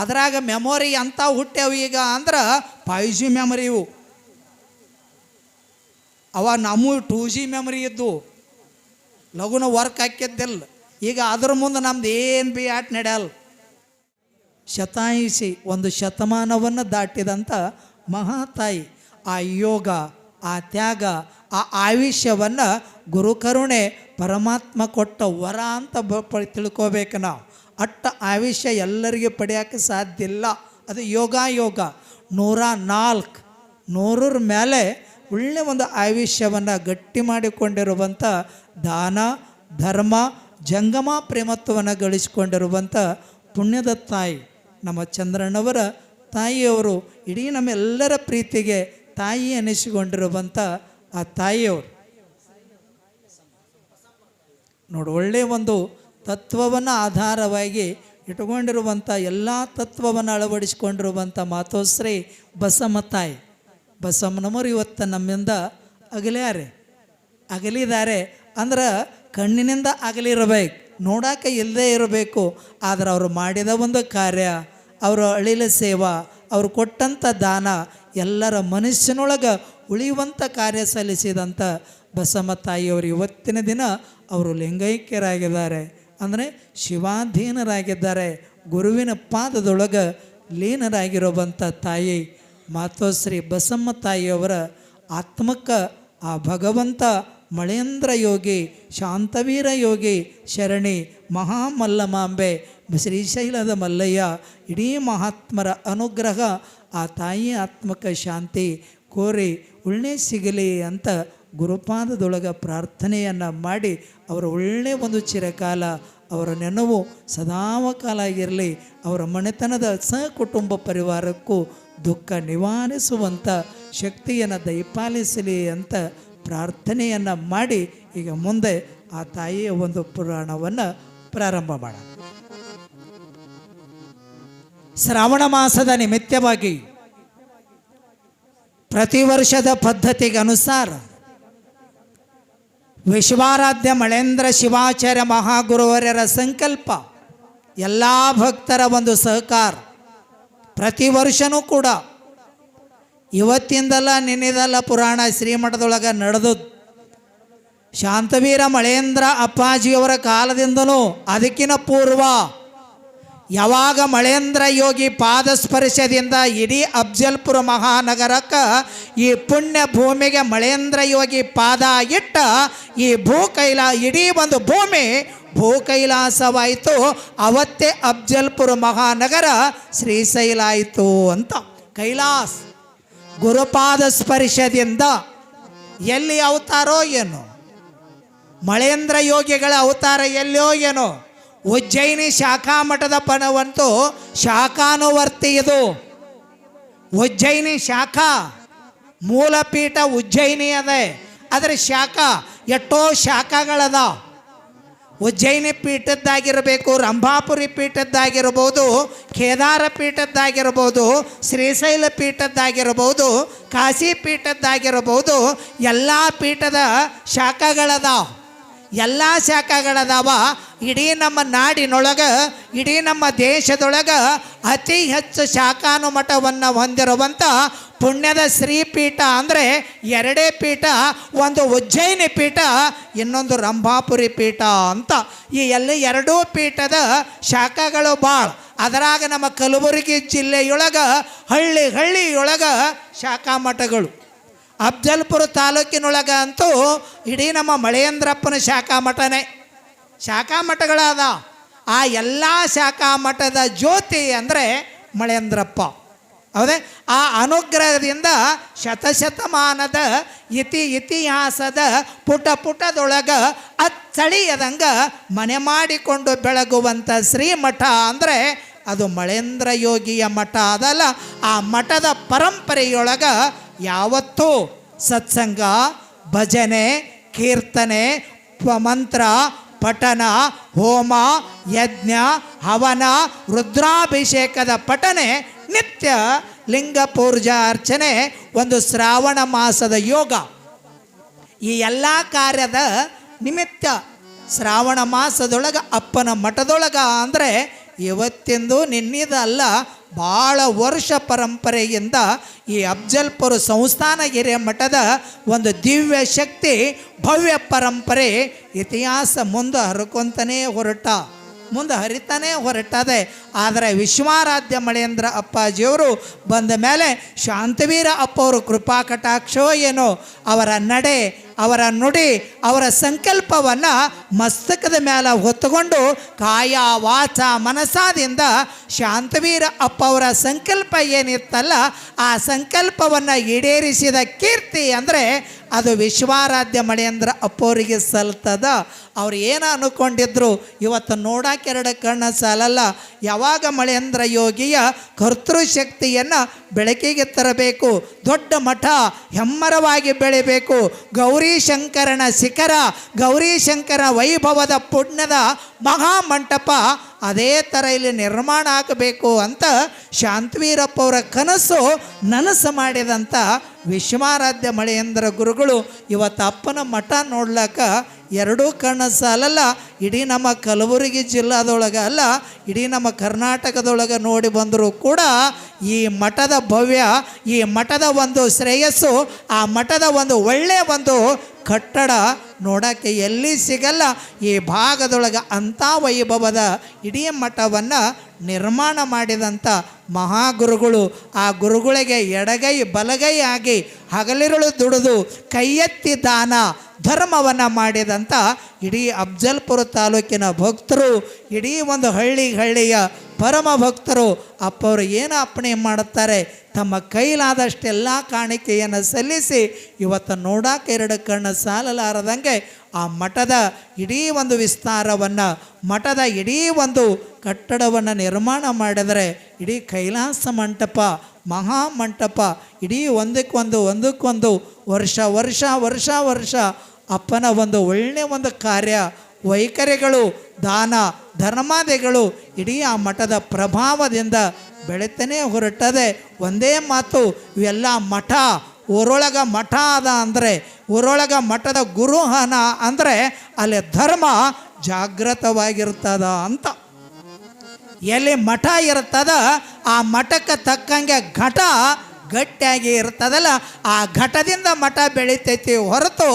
ಅದ್ರಾಗ ಮೆಮೊರಿ ಅಂತ ಹುಟ್ಟ್ಯಾವ ಈಗ ಅಂದ್ರೆ ಫೈವ್ ಜಿ ಮೆಮೊರಿ ಇವು. ಅವ ನಮ್ಮ ಟೂ ಜಿ ಮೆಮೊರಿ ಇದ್ದು ಲಘುನ ವರ್ಕ್ ಹಾಕಿದ್ದಿಲ್ಲ ಈಗ ಅದ್ರ ಮುಂದೆ ನಮ್ದು ಏನು ಬಿ ಆಟ ನಡೆಯಲ್ಲ ಶತಾಯಿಸಿ ಒಂದು ಶತಮಾನವನ್ನು ದಾಟಿದಂಥ ಮಹಾತಾಯಿ. ಆ ಯೋಗ, ಆ ತ್ಯಾಗ, ಆ ಆಯುಷ್ಯವನ್ನು ಗುರುಕರುಣೆ ಪರಮಾತ್ಮ ಕೊಟ್ಟ ವರ ಅಂತ ಬ ತಿಳ್ಕೋಬೇಕು ನಾವು. ಅಟ್ಟ ಆವೇಶ ಎಲ್ಲರಿಗೆ ಪಡೆಯೋಕ್ಕೆ ಸಾಧ್ಯ ಇಲ್ಲ. ಅದು ಯೋಗ ಯೋಗ ನೂರ ನಾಲ್ಕು ನೂರರ ಮೇಲೆ ಒಳ್ಳೆ ಒಂದು ಆಯುಷ್ಯವನ್ನು ಗಟ್ಟಿ ಮಾಡಿಕೊಂಡಿರುವಂಥ ದಾನ, ಧರ್ಮ, ಜಂಗಮ ಪ್ರೇಮತ್ವವನ್ನು ಗಳಿಸಿಕೊಂಡಿರುವಂಥ ಪುಣ್ಯದ ತಾಯಿ ನಮ್ಮ ಚಂದ್ರಣ್ಣವರ ತಾಯಿಯವರು, ಇಡೀ ನಮ್ಮೆಲ್ಲರ ಪ್ರೀತಿಗೆ ತಾಯಿ ಅನಿಸಿಕೊಂಡಿರುವಂಥ ಆ ತಾಯಿಯವರು. ನೋಡು ಒಳ್ಳೆಯ ಒಂದು ತತ್ವವನ್ನು ಆಧಾರವಾಗಿ ಇಟ್ಕೊಂಡಿರುವಂಥ ಎಲ್ಲ ತತ್ವವನ್ನು ಅಳವಡಿಸಿಕೊಂಡಿರುವಂಥ ಮಾತೋಶ್ರೀ ಬಸಮ್ಮ ತಾಯಿ ಬಸಮ್ಮನವರು ಇವತ್ತು ನಮ್ಮಿಂದ ಅಗಲ್ಯಾರೆ. ಅಗಲಿದ್ದಾರೆ. ಅಂದ್ರೆ ಕಣ್ಣಿನಿಂದ ಅಗಲಿರಬೇಕು. ನೋಡಾಕ ಇಲ್ಲದೆ ಇರಬೇಕು. ಆದರೆ ಅವರು ಮಾಡಿದ ಒಂದು ಕಾರ್ಯ, ಅವರು ಅಳಿಲ ಸೇವಾ, ಅವರು ಕೊಟ್ಟಂಥ ದಾನ, ಎಲ್ಲರ ಮನಸ್ಸಿನೊಳಗೆ ಉಳಿಯುವಂಥ ಕಾರ್ಯ ಸಲ್ಲಿಸಿದಂಥ ಬಸಮ್ಮ ತಾಯಿಯವರು ಇವತ್ತಿನ ದಿನ ಅವರು ಲಿಂಗೈಕ್ಯರಾಗಿದ್ದಾರೆ. ಅಂದರೆ ಶಿವಾಧೀನರಾಗಿದ್ದಾರೆ. ಗುರುವಿನ ಪಾದದೊಳಗೆ ಲೀನರಾಗಿರುವಂಥ ತಾಯಿ ಮಾತೋಶ್ರೀ ಬಸಮ್ಮ ತಾಯಿಯವರ ಆತ್ಮಕ್ಕ ಆ ಭಗವಂತ ಮಳೇಂದ್ರ ಯೋಗಿ, ಶಾಂತವೀರ ಯೋಗಿ ಶರಣಿ ಮಹಾಮಲ್ಲಮಾಂಬೆ ಶ್ರೀಶೈಲದ ಮಲ್ಲಯ್ಯ, ಇಡೀ ಮಹಾತ್ಮರ ಅನುಗ್ರಹ ಆ ತಾಯಿ ಆತ್ಮಕ ಶಾಂತಿ ಕೋರಿ ಉಳ್ಳೆ ಸಿಗಲಿ ಅಂತ ಗುರುಪಾದದೊಳಗೆ ಪ್ರಾರ್ಥನೆಯನ್ನು ಮಾಡಿ ಅವರ ಒಳ್ಳೆಯ ಒಂದು ಚಿರಕಾಲ, ಅವರ ನೆನವು ಸದಾವಕಾಲ ಇರಲಿ ಅವರ ಮನೆತನದ ಸಹಕುಟುಂಬ ಪರಿವಾರಕ್ಕೂ ದುಃಖ ನಿವಾರಿಸುವಂಥ ಶಕ್ತಿಯನ್ನು ದಯಪಾಲಿಸಲಿ ಅಂತ ಪ್ರಾರ್ಥನೆಯನ್ನು ಮಾಡಿ ಈಗ ಮುಂದೆ ಆ ತಾಯಿಯ ಒಂದು ಪುರಾಣವನ್ನು ಪ್ರಾರಂಭ ಮಾಡೋಣ. ಶ್ರಾವಣ ಮಾಸದ ನಿಮಿತ್ತವಾಗಿ ಪ್ರತಿ ವರ್ಷದ ಪದ್ಧತಿಗೆ ಅನುಸಾರ ವಿಶ್ವಾರಾಧ್ಯ ಮಳೇಂದ್ರ ಶಿವಾಚಾರ್ಯ ಮಹಾಗುರುವರ್ಯರ ಸಂಕಲ್ಪ. ಎಲ್ಲ ಭಕ್ತರ ಒಂದು ಸಹಕಾರ. ಪ್ರತಿ ವರ್ಷನೂ ಕೂಡ. ಇವತ್ತಿಂದಲ್ಲ ನಿನ್ನೆದಲ್ಲ ಪುರಾಣ ಶ್ರೀಮಠದೊಳಗೆ ನಡೆದದ್ದು. ಶಾಂತವೀರ ಮಳೇಂದ್ರ ಅಪ್ಪಾಜಿಯವರ ಕಾಲದಿಂದಲೂ ಅದಕ್ಕಿನ ಪೂರ್ವ ಯಾವಾಗ ಮಳೇಂದ್ರ ಯೋಗಿ ಪಾದಸ್ಪರ್ಶದಿಂದ ಇಡೀ ಅಫ್ಜಲ್ಪುರ ಮಹಾನಗರಕ್ಕೆ ಈ ಪುಣ್ಯ ಭೂಮಿಗೆ ಮಳೇಂದ್ರ ಯೋಗಿ ಪಾದ ಇಟ್ಟ ಈ ಭೂ ಕೈಲಾ ಇಡೀ ಒಂದು ಭೂಮಿ ಭೂ ಕೈಲಾಸವಾಯಿತು ಅವತ್ತೇ ಅಫ್ಜಲ್ಪುರ ಮಹಾನಗರ ಶ್ರೀಶೈಲ ಆಯಿತು ಅಂತ. ಕೈಲಾಸ್ ಗುರುಪಾದ ಸ್ಪರ್ಶದಿಂದ ಎಲ್ಲಿ ಅವತಾರೋ ಏನು? ಮಳೇಂದ್ರ ಯೋಗಿಗಳ ಅವತಾರ ಎಲ್ಲೋ ಏನೋ? ಉಜ್ಜಯಿನಿ ಶಾಖಾ ಮಠದ ಪಣವಂತೂ ಶಾಖಾನುವರ್ತಿ ಇದು. ಉಜ್ಜಯಿನಿ ಶಾಖಾ ಮೂಲಪೀಠ ಉಜ್ಜಯಿನಿ ಅದೇ. ಆದರೆ ಶಾಖ ಎಷ್ಟೋ ಶಾಖಗಳದ. ಉಜ್ಜಯಿನಿ ಪೀಠದ್ದಾಗಿರಬೇಕು, ರಂಭಾಪುರಿ ಪೀಠದ್ದಾಗಿರ್ಬೋದು, ಕೇದಾರ ಪೀಠದ್ದಾಗಿರ್ಬೋದು, ಶ್ರೀಶೈಲ ಪೀಠದ್ದಾಗಿರ್ಬೋದು, ಕಾಶಿ ಪೀಠದ್ದಾಗಿರ್ಬೋದು, ಎಲ್ಲ ಪೀಠದ ಶಾಖೆಗಳದಾವ ಎಲ್ಲ ಶಾಖೆಗಳದಾವ. ಇಡೀ ನಮ್ಮ ನಾಡಿನೊಳಗೆ, ಇಡೀ ನಮ್ಮ ದೇಶದೊಳಗೆ ಅತಿ ಹೆಚ್ಚು ಶಾಖಾನುಮಠವನ್ನು ಹೊಂದಿರುವಂಥ ಪುಣ್ಯದ ಶ್ರೀಪೀಠ ಅಂದರೆ ಎರಡೇ ಪೀಠ, ಒಂದು ಉಜ್ಜಯಿನಿ ಪೀಠ, ಇನ್ನೊಂದು ರಂಭಾಪುರಿ ಪೀಠ ಅಂತ. ಈ ಎಲ್ಲ ಎರಡೂ ಪೀಠದ ಶಾಖೆಗಳು ಭಾಳ ಅದರಾಗ ನಮ್ಮ ಕಲಬುರಗಿ ಜಿಲ್ಲೆಯೊಳಗೆ, ಹಳ್ಳಿ ಹಳ್ಳಿಯೊಳಗೆ ಶಾಖಾ ಮಠಗಳು ಅಫ್ಜಲ್ಪುರ ತಾಲೂಕಿನೊಳಗೆ ಅಂತೂ ಇಡೀ ನಮ್ಮ ಮಳೆಯಂದ್ರಪ್ಪನ ಶಾಖಾ ಮಠನೇ. ಶಾಖಾ ಮಠಗಳಾದ. ಆ ಎಲ್ಲ ಶಾಖಾ ಮಠದ ಜ್ಯೋತಿ ಅಂದರೆ ಮಳೆಯಂದ್ರಪ್ಪ. ಹೌದೇ? ಆ ಅನುಗ್ರಹದಿಂದ ಶತಶತಮಾನದ ಇತಿ ಇತಿಹಾಸದ ಪುಟ ಪುಟದೊಳಗೆ ಅಚ್ಚಳಿಯದಂಗ ಮನೆ ಮಾಡಿಕೊಂಡು ಬೆಳಗುವಂಥ ಶ್ರೀಮಠ ಅಂದರೆ ಅದು ಮಳೇಂದ್ರ ಯೋಗಿಯ ಮಠ ಅದಲ್ಲ. ಆ ಮಠದ ಪರಂಪರೆಯೊಳಗೆ ಯಾವತ್ತೂ ಸತ್ಸಂಗ, ಭಜನೆ, ಕೀರ್ತನೆ, ಮಂತ್ರ ಪಠನ ಹೋಮ, ಯಜ್ಞ, ಹವನ, ರುದ್ರಾಭಿಷೇಕದ ಪಠನೆ, ನಿತ್ಯ ಲಿಂಗ ಪೂರ್ಜಾ ಅರ್ಚನೆ ಒಂದು ಶ್ರಾವಣ ಮಾಸದ ಯೋಗ. ಈ ಎಲ್ಲ ಕಾರ್ಯದ ನಿಮಿತ್ತ ಶ್ರಾವಣ ಮಾಸದೊಳಗೆ ಅಪ್ಪನ ಮಠದೊಳಗ ಅಂದರೆ ಇವತ್ತಿಂದು ನಿನ್ನಿದಲ್ಲ ಭಾಳ ವರ್ಷ ಪರಂಪರೆಯಿಂದ ಈ ಅಫ್ಜಲ್ಪುರ ಸಂಸ್ಥಾನಗಿರಿಯ ಮಠದ ಒಂದು ದಿವ್ಯ ಶಕ್ತಿ, ಭವ್ಯ ಪರಂಪರೆ ಇತಿಹಾಸ ಮುಂದೆ ಹರ್ಕೊತಾನೇ ಹೊರಟ. ಮುಂದೆ ಹರಿತಾನೇ ಹೊರಟದೆ. ಆದರೆ ವಿಶ್ವಾರಾಧ್ಯ ಮಳೇಂದ್ರ ಅಪ್ಪಾಜಿಯವರು ಬಂದ ಮೇಲೆ ಶಾಂತವೀರ ಅಪ್ಪ ಅವರು ಕೃಪಾ ಕಟಾಕ್ಷೋ ಏನೋ ಅವರ ನಡೆ ಅವರ ನುಡಿ, ಅವರ ಸಂಕಲ್ಪವನ್ನು ಮಸ್ತಕದ ಮೇಲೆ ಹೊತ್ತುಕೊಂಡು ಕಾಯ ವಾಚ ಮನಸಾದಿಂದ ಶಾಂತವೀರ ಅಪ್ಪ ಅವರ ಸಂಕಲ್ಪ ಏನಿತ್ತಲ್ಲ, ಆ ಸಂಕಲ್ಪವನ್ನು ಈಡೇರಿಸಿದ ಕೀರ್ತಿ ಅಂದರೆ ಅದು ವಿಶ್ವಾರಾಧ್ಯ ಮಳೆಯಂದ್ರ ಅಪ್ಪವರಿಗೆ ಸಲ್ತದ. ಅವ್ರು ಏನು ಅನ್ಕೊಂಡಿದ್ರು, ಇವತ್ತು ನೋಡಕ್ಕೆರಡು ಕಣ್ಣ ಸಾಲಲ್ಲ, ಯಾವಾಗ ಮಳೆಯಂದ್ರ ಯೋಗಿಯ ಕರ್ತೃಶಕ್ತಿಯನ್ನು ಬೆಳಕಿಗೆ ತರಬೇಕು, ದೊಡ್ಡ ಮಠ ಹೆಮ್ಮರವಾಗಿ ಬೆಳಿಬೇಕು, ಗೌರಿ ಶಂಕರನ ಶಿಖರ, ಗೌರಿಶಂಕರ ವೈಭವದ ಪುಣ್ಯದ ಮಹಾಮಂಟಪ ಅದೇ ಥರ ಇಲ್ಲಿ ನಿರ್ಮಾಣ ಆಗಬೇಕು ಅಂತ ಶಾಂತವೀರಪ್ಪ ಅವರ ಕನಸು ನನಸು ಮಾಡಿದಂಥ ವಿಶ್ವಾರಾಧ್ಯ ಮಳೆಯಂದ್ರ ಗುರುಗಳು ಇವತ್ತು ಅಪ್ಪನ ಮಠ ನೋಡ್ಲಕ್ಕ ಎರಡೂ ಕಣ್ಣು ಸಾಲಲ್ಲ ಇಡೀ ನಮ್ಮ ಕಲಬುರಗಿ ಜಿಲ್ಲಾದೊಳಗೆ ಅಲ್ಲ, ಇಡೀ ನಮ್ಮ ಕರ್ನಾಟಕದೊಳಗೆ ನೋಡಿ ಬಂದರೂ ಕೂಡ ಈ ಮಠದ ಭವ್ಯ, ಈ ಮಠದ ಒಂದು ಶ್ರೇಯಸ್ಸು, ಆ ಮಠದ ಒಂದು ಒಳ್ಳೆಯ ಒಂದು ಕಟ್ಟಡ ನೋಡೋಕ್ಕೆ ಎಲ್ಲಿ ಸಿಗಲ್ಲ ಈ ಭಾಗದೊಳಗೆ ಅಂಥ ವೈಭವದ ಇಡೀ ಮಠವನ್ನು ನಿರ್ಮಾಣ ಮಾಡಿದಂಥ ಮಹಾಗುರುಗಳು ಆ ಗುರುಗಳಿಗೆ ಎಡಗೈ ಬಲಗೈ ಆಗಿ ಹಗಲಿರುಳು ದುಡಿದು ಕೈಯೆತ್ತಿ ದಾನ ಧರ್ಮವನ್ನು ಮಾಡಿದಂಥ ಇಡೀ ಅಫ್ಜಲ್ಪುರ ತಾಲೂಕಿನ ಭಕ್ತರು, ಇಡೀ ಒಂದು ಹಳ್ಳಿ ಹಳ್ಳಿಯ ಪರಮ ಭಕ್ತರು, ಅಪ್ಪವರು ಏನು ಅಪ್ಪಣೆ ಮಾಡುತ್ತಾರೆ? ತಮ್ಮ ಕೈಲಾದಷ್ಟೆಲ್ಲ ಕಾಣಿಕೆಯನ್ನು ಸಲ್ಲಿಸಿ ಇವತ್ತು ನೋಡಕ್ಕೆ ಎರಡು ಕಣ್ಣು ಸಾಲಲಾರದಂಗೆ ಆ ಮಠದ ಇಡೀ ಒಂದು ವಿಸ್ತಾರವನ್ನು, ಮಠದ ಇಡೀ ಒಂದು ಕಟ್ಟಡವನ್ನು ನಿರ್ಮಾಣ ಮಾಡಿದರೆ ಇಡೀ ಕೈಲಾಸ ಮಂಟಪ, ಮಹಾ ಮಂಟಪ, ಇಡೀ ಒಂದಕ್ಕೊಂದು ಒಂದಕ್ಕೊಂದು ವರ್ಷ ವರ್ಷ ವರ್ಷ ವರ್ಷ ಅಪ್ಪನ ಒಂದು ಒಳ್ಳೆಯ ಒಂದು ಕಾರ್ಯ. ವೈಖರಿಗಳು, ದಾನ, ಧರ್ಮಾದಿಗಳು ಇಡೀ ಆ ಮಠದ ಪ್ರಭಾವದಿಂದ ಬೆಳೆತನೇ ಹೊರಟದೆ. ಒಂದೇ ಮಾತು, ಇವೆಲ್ಲ ಮಠ, ಊರೊಳಗ ಮಠ ಅದ ಅಂದರೆ ಊರೊಳಗ ಮಠದ ಗುರುಹನ ಅಂದರೆ ಅಲ್ಲಿ ಧರ್ಮ ಜಾಗೃತವಾಗಿರ್ತದ ಅಂತ. ಎಲ್ಲಿ ಮಠ ಇರ್ತದ, ಆ ಮಠಕ್ಕೆ ತಕ್ಕಂಗೆ ಘಟ ಗಟ್ಟಿಯಾಗಿ ಇರ್ತದಲ್ಲ, ಆ ಘಟದಿಂದ ಮಠ ಬೆಳಿತೈತಿ ಹೊರತು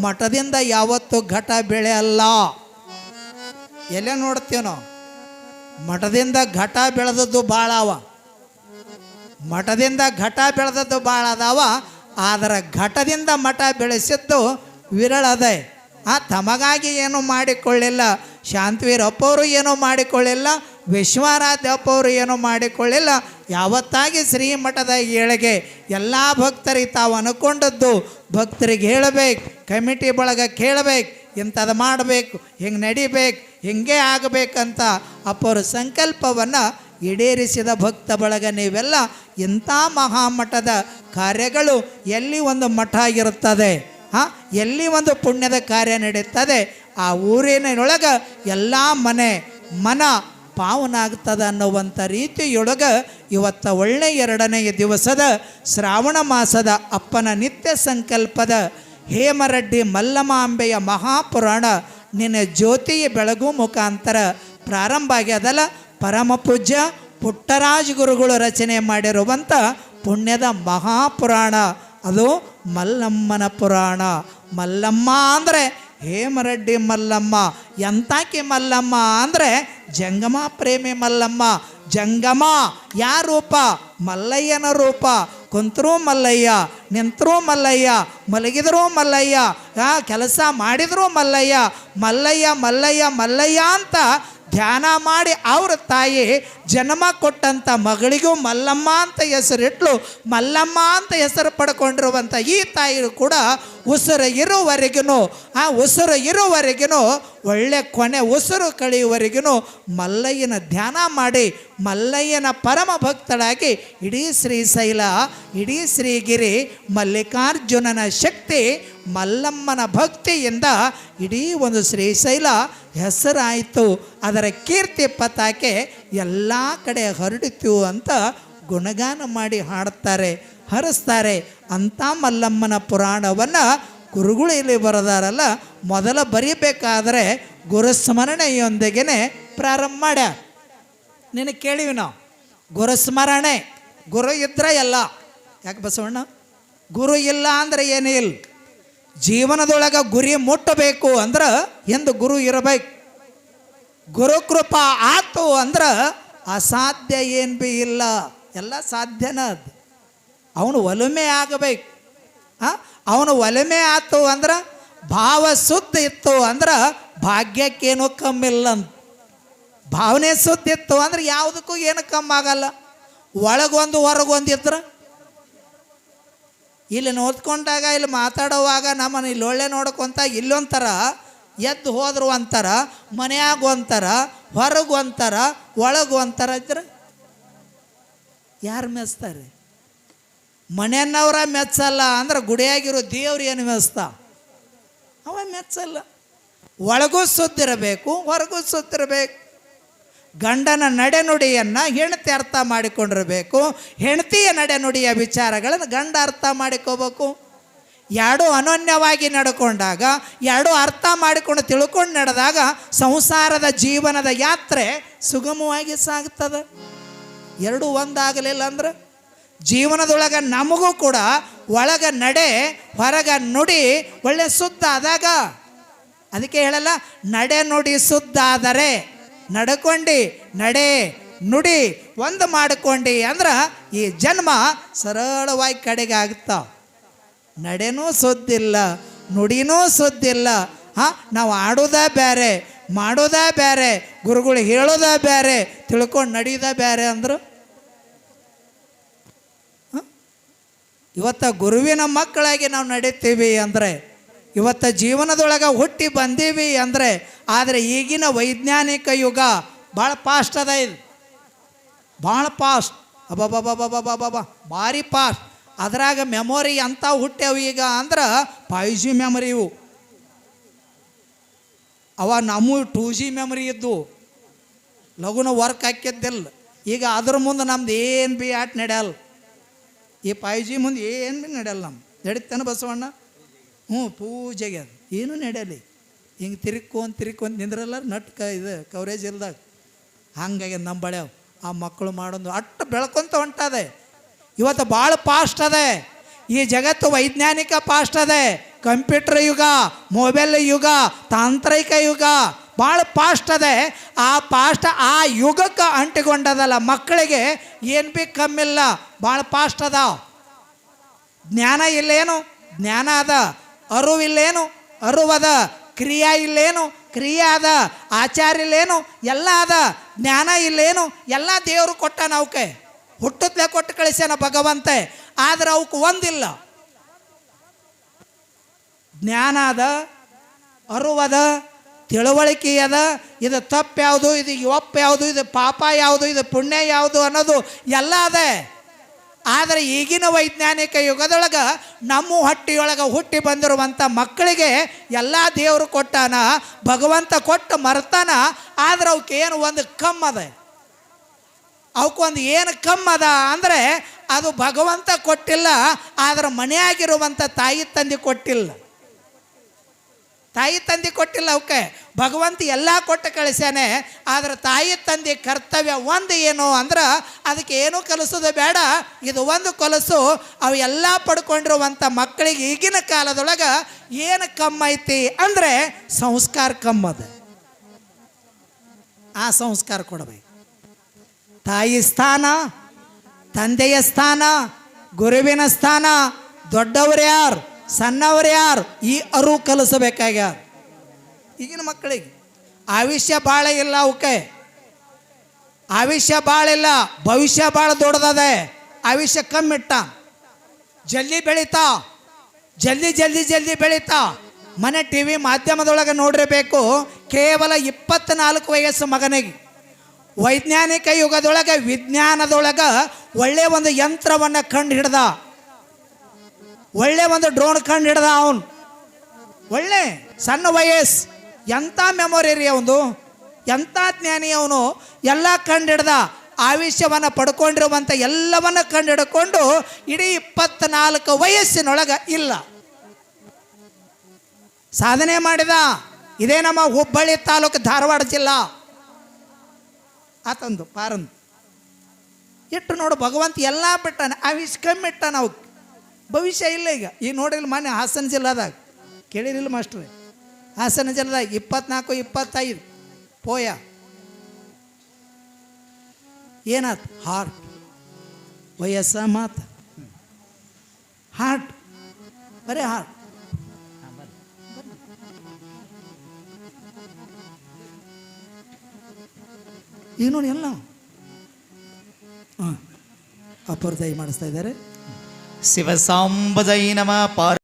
ಮಠದಿಂದ ಯಾವತ್ತೂ ಘಟ ಬೆಳೆಯಲ್ಲ. ಎಲ್ಲೇ ನೋಡ್ತೀವಿ ನಾವು? ಮಠದಿಂದ ಘಟ ಬೆಳೆದದ್ದು ಭಾಳ ಅವ. ಮಠದಿಂದ ಘಟ ಬೆಳೆದದ್ದು ಭಾಳ ಅದಾವ. ಆದರೆ ಘಟದಿಂದ ಮಠ ಬೆಳೆಸಿದ್ದು ವಿರಳದೆ. ಆ ತಮಗಾಗಿ ಏನು ಮಾಡಿಕೊಳ್ಳಿಲ್ಲ. ಶಾಂತವೀರಪ್ಪ ಅವರು ಏನೂ ಮಾಡಿಕೊಳ್ಳಿಲ್ಲ. ವಿಶ್ವರಾಧ್ಯ ಅಪ್ಪ ಅವರು ಏನೂ ಮಾಡಿಕೊಳ್ಳಿಲ್ಲ. ಯಾವತ್ತಾಗಿ ಶ್ರೀಮಠದ ಏಳಿಗೆ ಎಲ್ಲ ಭಕ್ತರಿಗೆ ತಾವು ಅನ್ಕೊಂಡದ್ದು ಭಕ್ತರಿಗೆ ಹೇಳಬೇಕು, ಕಮಿಟಿ ಬಳಗ ಕೇಳಬೇಕು ಇಂಥದ್ದು ಮಾಡಬೇಕು, ಹಿಂಗೆ ನಡಿಬೇಕು, ಹಿಂಗೆ ಆಗಬೇಕಂತ ಅಪ್ಪವ್ರ ಸಂಕಲ್ಪವನ್ನು ಈಡೇರಿಸಿದ ಭಕ್ತ ಬಳಗ ನೀವೆಲ್ಲ ಇಂಥ ಮಹಾಮಠದ ಕಾರ್ಯಗಳು, ಎಲ್ಲಿ ಒಂದು ಮಠ ಇರುತ್ತದೆ, ಹಾಂ? ಎಲ್ಲಿ ಒಂದು ಪುಣ್ಯದ ಕಾರ್ಯ ನಡೆಯುತ್ತದೆ ಆ ಊರಿನೊಳಗೆ ಎಲ್ಲ ಮನೆ, ಮನ ಪಾವನ ಆಗ್ತದ ಅನ್ನುವಂಥ ರೀತಿಯೊಳಗೆ ಇವತ್ತ ಒಳ್ಳೆ ಎರಡನೆಯ ದಿವಸದ ಶ್ರಾವಣ ಮಾಸದ ಅಪ್ಪನ ನಿತ್ಯ ಸಂಕಲ್ಪದ ಹೇಮರಡ್ಡಿ ಮಲ್ಲಮಾಂಬೆಯ ಮಹಾಪುರಾಣ ನಿನ್ನ ಜ್ಯೋತಿಯ ಬೆಳಗು ಮುಖಾಂತರ ಪ್ರಾರಂಭ ಆಗ್ಯದಲ್ಲ? ಪರಮ ಪೂಜ್ಯ ಪುಟ್ಟರಾಜ ಗುರುಗಳು ರಚನೆ ಮಾಡಿರುವಂಥ ಪುಣ್ಯದ ಮಹಾಪುರಾಣ. ಅದು ಮಲ್ಲಮ್ಮನ ಪುರಾಣ. ಮಲ್ಲಮ್ಮ ಅಂದರೆ ಹೇಮರೆಡ್ಡಿ ಮಲ್ಲಮ್ಮ. ಎಂತಾಕಿ ಮಲ್ಲಮ್ಮ ಅಂದರೆ ಜಂಗಮ ಪ್ರೇಮಿ ಮಲ್ಲಮ್ಮ. ಜಂಗಮ ರೂಪ? ಮಲ್ಲಯ್ಯನ ರೂಪ. ಕುಂತರೂ ಮಲ್ಲಯ್ಯ, ನಿಂತರೂ ಮಲ್ಲಯ್ಯ, ಮಲಗಿದರೂ ಮಲ್ಲಯ್ಯ ಕೆಲಸ ಮಾಡಿದರೂ ಮಲ್ಲಯ್ಯ ಮಲ್ಲಯ್ಯ ಮಲ್ಲಯ್ಯ ಮಲ್ಲಯ್ಯ ಅಂತ ಧ್ಯಾನ ಮಾಡಿ ಅವ್ರ ತಾಯಿ ಜನ್ಮ ಕೊಟ್ಟಂಥ ಮಗಳಿಗೂ ಮಲ್ಲಮ್ಮ ಅಂತ ಹೆಸರಿಟ್ಲು. ಮಲ್ಲಮ್ಮ ಅಂತ ಹೆಸರು ಪಡ್ಕೊಂಡಿರುವಂಥ ಈ ತಾಯಿ ಕೂಡ ಉಸಿರು ಇರುವರೆಗೂ ಆ ಉಸಿರು ಇರುವರೆಗೂ ಒಳ್ಳೆ ಕೊನೆ ಉಸಿರು ಕಳೆಯುವರೆಗೂ ಮಲ್ಲಯ್ಯನ ಧ್ಯಾನ ಮಾಡಿ, ಮಲ್ಲಯ್ಯನ ಪರಮ ಭಕ್ತಳಾಗಿ ಇಡೀ ಶ್ರೀಶೈಲ, ಇಡೀ ಶ್ರೀಗಿರಿ ಮಲ್ಲಿಕಾರ್ಜುನನ ಶಕ್ತಿ ಮಲ್ಲಮ್ಮನ ಭಕ್ತಿಯಿಂದ ಇಡೀ ಒಂದು ಶ್ರೀಶೈಲ ಹೆಸರಾಯಿತು. ಅದರ ಕೀರ್ತಿ ಪತಾಕೆ ಎಲ್ಲ ಕಡೆ ಹರಡಿತು ಅಂತ ಗುಣಗಾನ ಮಾಡಿ ಹಾಡ್ತಾರೆ ಹರಿಸ್ತಾರೆ. ಅಂಥ ಮಲ್ಲಮ್ಮನ ಪುರಾಣವನ್ನು ಗುರುಗಳು ಇಲ್ಲಿ ಬರೆದಾರಲ್ಲ, ಮೊದಲ ಬರೀಬೇಕಾದರೆ ಗುರುಸ್ಮರಣೆಯೊಂದಿಗೆ ಪ್ರಾರಂಭ ಮಾಡ್ಯ. ನಿನಗೆ ಕೇಳಿವಿ ನಾವು, ಗುರುಸ್ಮರಣೆ, ಗುರು ಇದ್ರೆ ಎಲ್ಲ. ಯಾಕೆ ಬಸವಣ್ಣ? ಗುರು ಇಲ್ಲ ಅಂದ್ರೆ ಏನೇ ಇಲ್ಲ ಜೀವನದೊಳಗೆ ಗುರಿ ಮುಟ್ಟಬೇಕು ಅಂದ್ರೆ ಎಂದು ಗುರು ಇರಬೇಕು. ಗುರುಕೃಪಾ ಆತು ಅಂದ್ರೆ ಅಸಾಧ್ಯ ಏನು ಬಿ ಇಲ್ಲ, ಎಲ್ಲ ಸಾಧ್ಯನ ಅದು. ಅವನು ಒಲುಮೆ ಆಗಬೇಕು. ಅವನು ಒಲುಮೆ ಆತು ಅಂದ್ರೆ ಭಾವ ಸುದ್ದ ಇತ್ತು ಅಂದ್ರೆ ಭಾಗ್ಯಕ್ಕೇನು ಕಮ್ಮಿಲ್ಲ ಅಂತ ಭಾವನೆ ಸುದ್ದಿತ್ತು ಅಂದ್ರೆ ಯಾವುದಕ್ಕೂ ಏನು ಕಮ್ಮಿ ಆಗಲ್ಲ ಒಳಗೊಂದು ಹೊರಗೊಂದು ಇದ್ರೆ ಇಲ್ಲಿ ನೋದ್ಕೊಂಡಾಗ, ಇಲ್ಲಿ ಮಾತಾಡುವಾಗ ನಮ್ಮನ್ನು ಇಲ್ಲಿ ಒಳ್ಳೆ ನೋಡ್ಕೊಂತ ಇಲ್ಲೊಂಥರ, ಎದ್ದು ಹೋದ್ರು ಒಂಥರ, ಮನ್ಯಾಗ ಒಂಥರ, ಹೊರಗೆ ಒಂಥರ, ಒಳಗೆ ಒಂಥರ ಇದ್ರೆ ಯಾರು ಮೆಚ್ತಾರೆ? ಮನೆಯನ್ನವರ ಮೆಚ್ಚಲ್ಲ ಅಂದ್ರೆ ಗುಡಿಯಾಗಿರೋ ದೇವ್ರು ಏನು ಮೆಚ್ತಾ? ಅವ ಮೆಚ್ಚಲ್ಲ. ಒಳಗೂ ಸುದ್ದಿರಬೇಕು, ಹೊರಗೂ ಸುದ್ದಿರಬೇಕು. ಗಂಡನ ನಡೆನುಡಿಯನ್ನು ಹೆಂಡತಿ ಅರ್ಥ ಮಾಡಿಕೊಂಡಿರಬೇಕು. ಹೆಂಡತಿಯ ನಡೆನುಡಿಯ ವಿಚಾರಗಳನ್ನು ಗಂಡ ಅರ್ಥ ಮಾಡಿಕೋಬೇಕು. ಎರಡೂ ಅನನ್ಯವಾಗಿ ನಡ್ಕೊಂಡಾಗ ಎರಡೂ ಅರ್ಥ ಮಾಡಿಕೊಂಡು ತಿಳ್ಕೊಂಡು ನಡೆದಾಗ ಸಂಸಾರದ ಜೀವನದ ಯಾತ್ರೆ ಸುಗಮವಾಗಿ ಸಾಗ್ತದೆ. ಎರಡೂ ಒಂದಾಗಲಿಲ್ಲ ಅಂದ್ರೆ ಜೀವನದೊಳಗೆ ನಮಗೂ ಕೂಡ ಒಳಗ ನಡೆ, ಹೊರಗ ನುಡಿ ಒಳ್ಳೆ ಸುದ್ದಾದಾಗ ಅದಕ್ಕೆ ಹೇಳಲ್ಲ ನಡೆ ನುಡಿ ಸುದ್ದಾದರೆ ನಡ್ಕೊಂಡು, ನಡೆ, ನುಡಿ, ಒಂದು ಮಾಡ್ಕೊಂಡು ಅಂದ್ರೆ ಈ ಜನ್ಮ ಸರಳವಾಗಿ ಕಡೆಗೆ ಆಗ್ತಾವ ನಡೆನೂ ಸುದ್ದಿಲ್ಲ, ನುಡಿನೂ ಸುದ್ದಿಲ್ಲ, ಹಾಂ? ನಾವು ಆಡೋದ ಬೇರೆ ಮಾಡೋದ ಬೇರೆ ಗುರುಗಳು ಹೇಳೋದ ಬೇರೆ ತಿಳ್ಕೊಂಡು ನಡೆಯೋದ ಬೇರೆ ಅಂದ್ರು? ಇವತ್ತ ಗುರುವಿನ ಮಕ್ಕಳಾಗಿ ನಾವು ನಡೀತೀವಿ ಅಂದರೆ ಇವತ್ತ ಜೀವನದೊಳಗೆ ಹುಟ್ಟಿ ಬಂದೀವಿ ಅಂದರೆ, ಆದರೆ ಈಗಿನ ವೈಜ್ಞಾನಿಕ ಯುಗ ಭಾಳ ಫಾಸ್ಟ್ ಅದ ಇದು. ಭಾಳ ಫಾಸ್ಟ್ ಅಬಾಬಾಬಾಬಾಬಾ ಭಾರಿ ಫಾಸ್ಟ್ ಅದ್ರಾಗ ಮೆಮೊರಿ ಅಂತ ಹುಟ್ಟ್ಯಾವ ಈಗ ಅಂದ್ರೆ ಫೈವ್ ಜಿ ಮೆಮೊರಿ ಇವು. ಅವ ನಮ್ಮ ಟೂ ಜಿ ಮೆಮೊರಿ ಇದ್ದು ಲಘುನ ವರ್ಕ್ ಹಾಕಿದ್ದಿಲ್ಲ ಈಗ ಅದ್ರ ಮುಂದೆ ನಮ್ದು ಏನು ಬಿ ಆಟ ನಡೆಯಲ್ಲ ಈ ಫೈವ್ ಜಿ ಮುಂದೆ ಏನು ಬಿ ನಡೆಯಲ್ಲ ನಮ್ಮ ನಡೀತಾನೆ ಬಸವಣ್ಣ? ಹ್ಞೂ, ಪೂಜೆಗೆ ಅದು. ಏನೂ ನಡೆಯಲಿ. ಹಿಂಗೆ ತಿರ್ಕೊಂಡ್ ತಿರ್ಕೊಂಡ್ ನಿಂದ್ರಲ್ಲ ನಟ್ಕ ಇದು ಕವರೇಜ್ ಇಲ್ದಾಗ. ಹಂಗಾಗಿ ನಮ್ಮ ಆ ಮಕ್ಕಳು ಮಾಡೋದು ಅಟ್ಟು ಬೆಳ್ಕೊಂತ ಹೊಂಟದೆ. ಇವತ್ತು ಭಾಳ ಪಾಸ್ಟ್ ಅದೆ. ಈ ಜಗತ್ತು ವೈಜ್ಞಾನಿಕ ಪಾಸ್ಟ್ ಅದೆ. ಕಂಪ್ಯೂಟರ್ ಯುಗ, ಮೊಬೈಲ್ ಯುಗ, ತಾಂತ್ರಿಕ ಯುಗ ಭಾಳ ಪಾಸ್ಟ್ ಅದೆ. ಆ ಪಾಸ್ಟ್ ಆ ಯುಗಕ್ಕೆ ಅಂಟಿಕೊಂಡದಲ್ಲ ಮಕ್ಕಳಿಗೆ ಏನು ಬಿ ಕಮ್ಮಿಲ್ಲ. ಭಾಳ ಪಾಸ್ಟ್ ಅದಾವ. ಜ್ಞಾನ ಇಲ್ಲೇನು? ಜ್ಞಾನ ಅದ. ಅರಿವಿಲ್ಲೇನು? ಅರುವದ ಕ್ರಿಯಾ ಇಲ್ಲೇನು? ಕ್ರಿಯೆ ಅದ ಆಚಾರ ಇಲ್ಲೇನು? ಎಲ್ಲ ಅದ ಜ್ಞಾನ ಇಲ್ಲೇನು? ಎಲ್ಲ ದೇವರು ಕೊಟ್ಟ ಅವಕ್ಕೆ ಹುಟ್ಟದ್ಲೆ ಕೊಟ್ಟು ಕಳಿಸ್ಯಾನ ಭಗವಂತ. ಆದ್ರೆ ಅವಕ್ಕೆ ಒಂದಿಲ್ಲ. ಜ್ಞಾನ ಅದ ಅರುವದ, ತಿಳುವಳಿಕೆ ಅದ ಇದು ತಪ್ಪು ಯಾವುದು, ಇದು ಒಪ್ಪು ಯಾವುದು, ಇದು ಪಾಪ ಯಾವುದು, ಇದು ಪುಣ್ಯ ಯಾವುದು ಅನ್ನೋದು ಎಲ್ಲ ಅದೇ. ಆದರೆ ಈಗಿನ ವೈಜ್ಞಾನಿಕ ಯುಗದೊಳಗೆ ನಮ್ಮ ಹೊಟ್ಟೆಯೊಳಗೆ ಹುಟ್ಟಿ ಬಂದಿರುವಂಥ ಮಕ್ಕಳಿಗೆ ಎಲ್ಲ ದೇವರು ಕೊಟ್ಟಾನ, ಭಗವಂತ ಕೊಟ್ಟು ಮರ್ತಾನ, ಆದ್ರೆ ಅವಕ್ಕೆ ಏನು ಒಂದು ಕಮ್ಮದ ಅವಕ್ಕೊಂದು ಏನು ಕಮ್ಮದ ಅಂದರೆ ಅದು ಭಗವಂತ ಕೊಟ್ಟಿಲ್ಲ, ಆದರೆ ಮನೆಯಾಗಿರುವಂಥ ತಾಯಿ ತಂದೆ ಕೊಟ್ಟಿಲ್ಲ. ತಾಯಿ ತಂದೆ ಕೊಟ್ಟಿಲ್ಲ ಅವಕ್ಕೆ. ಭಗವಂತ ಎಲ್ಲ ಕೊಟ್ಟು ಕಳಿಸ್ಯಾನೆ. ಆದ್ರೆ ತಾಯಿ ತಂದೆ ಕರ್ತವ್ಯ ಒಂದು ಏನು ಅಂದ್ರೆ ಅದಕ್ಕೆ ಏನೂ ಕಲಿಸೋದು ಬೇಡ. ಇದು ಒಂದು ಕಲಸು. ಅವು ಎಲ್ಲ ಪಡ್ಕೊಂಡಿರುವಂಥ ಮಕ್ಕಳಿಗೆ ಈಗಿನ ಕಾಲದೊಳಗೆ ಏನು ಕಮ್ಮೈತಿ ಅಂದರೆ ಸಂಸ್ಕಾರ ಕಮ್ಮದ. ಆ ಸಂಸ್ಕಾರ ಕೊಡಬೇಕು. ತಾಯಿ ಸ್ಥಾನ, ತಂದೆಯ ಸ್ಥಾನ, ಗುರುವಿನ ಸ್ಥಾನ, ದೊಡ್ಡವರು ಯಾರು? ಸಣ್ಣವರು ಯಾರು? ಈ ಅರು ಕಲಿಸಬೇಕಾಗ್ಯಾರ ಈಗಿನ ಮಕ್ಕಳಿಗೆ ಆವಿಷ್ಯ ಭಾಳ ಇಲ್ಲ ಅವಕ್ಕೆ. ಆವಿಷ್ಯ ಭಾಳ ಇಲ್ಲ, ಭವಿಷ್ಯ ಭಾಳ ದೊಡ್ಡದದೆ. ಆವಿಷ್ಯ ಕಮ್ಮಿಟ್ಟ ಜಲ್ದಿ ಬೆಳೀತಾ. ಜಲ್ದಿ ಜಲ್ದಿ ಜಲ್ದಿ ಬೆಳೀತಾ. ಮನೆ ಟಿ ವಿ ಮಾಧ್ಯಮದೊಳಗೆ ನೋಡಿರಬೇಕು, ಕೇವಲ ಇಪ್ಪತ್ನಾಲ್ಕು ವಯಸ್ಸು ಮಗನಿಗೆ. ವೈಜ್ಞಾನಿಕ ಯುಗದೊಳಗೆ ವಿಜ್ಞಾನದೊಳಗೆ ಒಳ್ಳೆಯ ಒಂದು ಯಂತ್ರವನ್ನು ಕಂಡು ಹಿಡ್ದ. ಒಳ್ಳೆ ಒಂದು ಡ್ರೋನ್ ಕಂಡು ಹಿಡ್ದ ಅವನು. ಒಳ್ಳೆ ಸಣ್ಣ ವಯಸ್ಸು. ಎಂಥ ಮೆಮೊರಿ ರೀ ಅವನು ಎಂಥ ಜ್ಞಾನಿ ಅವನು? ಎಲ್ಲ ಕಂಡು ಹಿಡ್ದ ಆವಿಷ್ಯವನ್ನು ಪಡ್ಕೊಂಡಿರುವಂಥ ಎಲ್ಲವನ್ನ ಕಂಡು ಹಿಡ್ಕೊಂಡು ಇಡೀ ಇಪ್ಪತ್ನಾಲ್ಕು ವಯಸ್ಸಿನೊಳಗೆ ಇಲ್ಲ. ಸಾಧನೆ ಮಾಡಿದ. ಇದೇ ನಮ್ಮ ಹುಬ್ಬಳ್ಳಿ ತಾಲೂಕು ಧಾರವಾಡ ಜಿಲ್ಲಾ. ಆತಂದು, ಪಾರಂದು. ಇಟ್ಟು ನೋಡು, ಭಗವಂತ ಎಲ್ಲ ಬಿಟ್ಟಾನೆ ಆವಿಷ್ ಕಮ್ಮಿ ಇಟ್ಟಾನ ಅವು ಭವಿಷ್ಯ ಇಲ್ಲ ಈಗ. ಈಗ ನೋಡಿಲ್ಲ ಮೊನ್ನೆ ಹಾಸನ ಜಿಲ್ಲಾದಾಗ. ಕೇಳಿರಿಲ್ಲ ಮಾಸ್ಟ್ರೆ. ಹಾಸನ ಜಿಲ್ಲಾದಾಗ ಇಪ್ಪತ್ನಾಲ್ಕು, ಇಪ್ಪತ್ತೈದು. ಪೋಯ. ಏನಾತ್? ಹಾರ್ಟ್ ವಯಸ್ಸ ಮಾತ ಹಾರ್ಟ್ ಬರೇ ಹಾರ್ಟ್ ಈಗ ನೋಡಿ ಎಲ್ಲ. ಹಾಂ. ಅಪರ್ದಾಯಿ ಮಾಡಿಸ್ತಾ ಇದ್ದಾರೆ. சிவசாம்பதை நம பார்